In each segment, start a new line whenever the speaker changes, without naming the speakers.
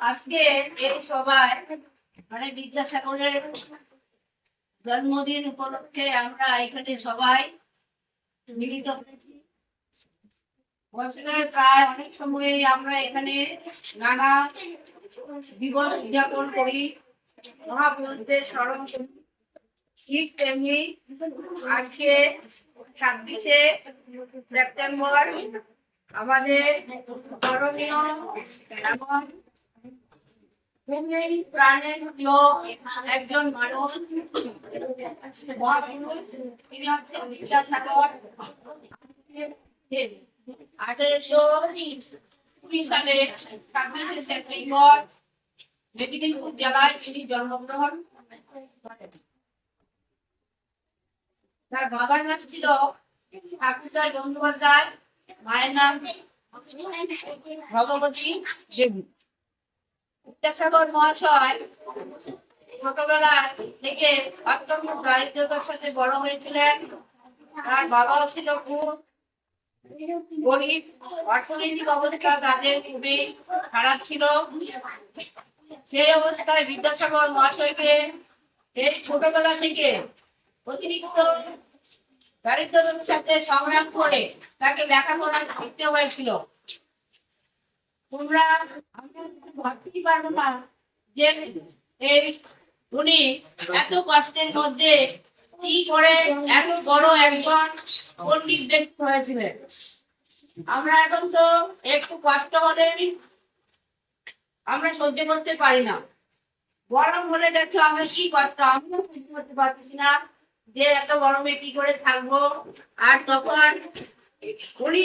আজকে এই সভায় মানে বিদ্যাসাগরের জন্মদিন উপলক্ষে আমরা এখানে সবাই মিলিত হয়েছি। বছরের প্রায় অনেক সময় আমরা এখানে নানা দিবস উদযাপন করি, মহাপুরুষদের স্মরণ ঠিক তেমনি আজকে ছাব্বিশে সেপ্টেম্বর আমাদের করণীয় একজন মানুষ। মেদিনীপুর জেলায় তিনি জন্মগ্রহণ তার বাবার নাম ছিল ঠাকুরদার বন্দ্যোপাধ্যায় মায়ের নাম ভগবতী দেবী। বিদ্যাসাগর মহাশয় ছোটবেলা থেকে দারিদ্রতার সাথে বড় হয়েছিলেন। বাবাও ছিল অর্থনৈতিক তাদের খুবই খারাপ ছিল। সেই অবস্থায় বিদ্যাসাগর মহাশয়কে এই ছোটবেলা থেকে অতিরিক্ত দারিদ্রতার সাথে সংগ্রাম করে তাকে লেখাপড়া করতে হয়েছিল। তোমরা ভাবতেই পারব না যে এই উনি এত কষ্টের মধ্যে কি করে এত বড় একজন ব্যক্তি হয়েছিলেন। আমরা এখন তো একটু কষ্ট হলেই আমরা সহ্য করতে পারি না। গরম হলে দেখছ আমরা কি কষ্ট, আমিও সহ্য করতে পারতেছি না যে এত গরমে কি করে থাকব। আর তখন উনি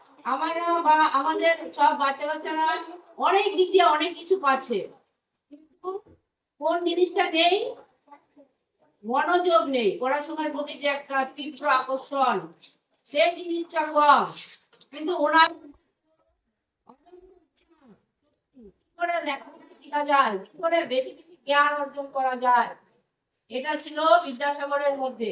আমরা বা আমাদের সব বাচ্চা বাচ্চারা অনেক দিক দিয়ে অনেক কিছু পাচ্ছে। কোন জিনিসটা নেই? মনোযোগ নেই। পড়াশোনার প্রতি যে একটা তীব্র আকর্ষণ, সেই জিনিসটা কম। কিন্তু ওনার করে লেখাপড়া শেখা যায়? কি করে বেশি বেশি জ্ঞান অর্জন করা যায়? এটা ছিল বিদ্যাসাগরের মধ্যে।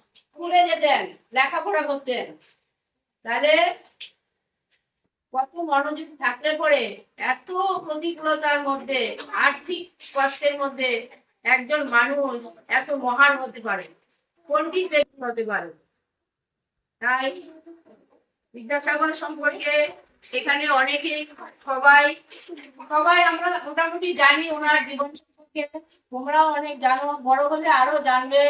স্কুলে যেতেন, লেখাপড়া করতেন। তাহলে কত মনোযোগ থাকলে পরে এত প্রতিকূলতার মধ্যে, আর্থিক কষ্টের মধ্যে একজন মানুষ এত মহান হতে পারে ব্যক্তি হতে পারে। তাই বিদ্যাসাগর সম্পর্কে এখানে অনেকে সবাই সবাই আমরা মোটামুটি জানি ওনার জীবন সম্পর্কে। তোমরাও অনেক জানো, বড় হলে আরও জানবে।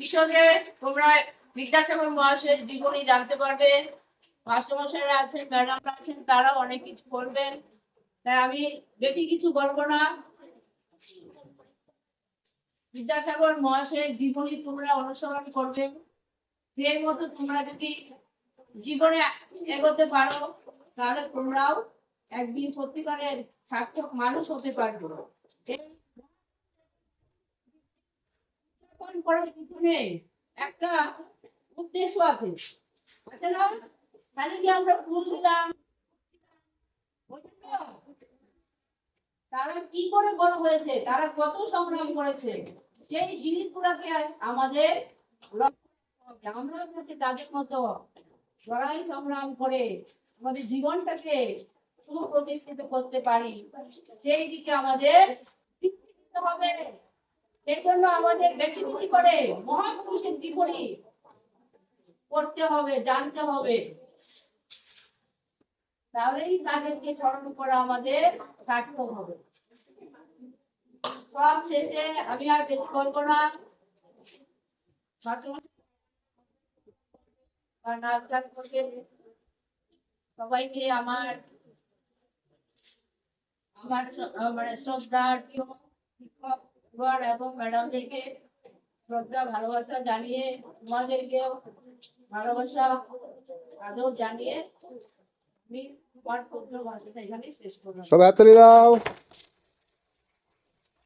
বিশদে তোমরা বিদ্যাসাগর মহাশয়ের জীবনী জানতে পারবে। মাস্টারমশাইরা আছেন, ম্যাডামরা আছেন, তারাও অনেক কিছু বলবেন। তাই আমি বেশি কিছু বলব না। বিদ্যাসাগর মহাশয়ের জীবনী তোমরা অনুসরণ করবে। সেই মতো তোমরা যদি জীবনে এগোতে পারো, তাহলে তোমরাও একদিন সত্যিকারের সার্থক মানুষ হতে পারবে। উদযাপন করার পিছনে একটা উদ্দেশ্য আছে। আছে না তাহলে কি আমরা ফুল দিলাম। তারা কি করে বড় হয়েছে? তারা কত সংগ্রাম করেছে? সেই জিনিসগুলোকে আমাদের। আমরা যাতে তাদের মতো লড়াই সংগ্রাম করে আমাদের জীবনটাকে সুপ্রতিষ্ঠিত করতে পারি, সেই দিকে আমাদের হবে। সেই জন্য আমাদের বেশি বেশি করে মহাপুরুষের জীবনী পড়তে হবে, জানতে হবে। তাহলেই তাদেরকে স্মরণ করা আমাদের সার্থক হবে। সব শেষে আমি আর বেশি বলব না। সবাইকে আমার আমার মানে শ্রদ্ধার শিক্ষক। এবং ম্যাডামদেরকে শ্রদ্ধা, ভালোবাসা জানিয়ে তোমাদেরকেও ভালোবাসা, আদর জানিয়ে আমি আমার ক্ষুদ্র ভাষাটা এখানে শেষ করলাম।
সবাই হাততালি দাও।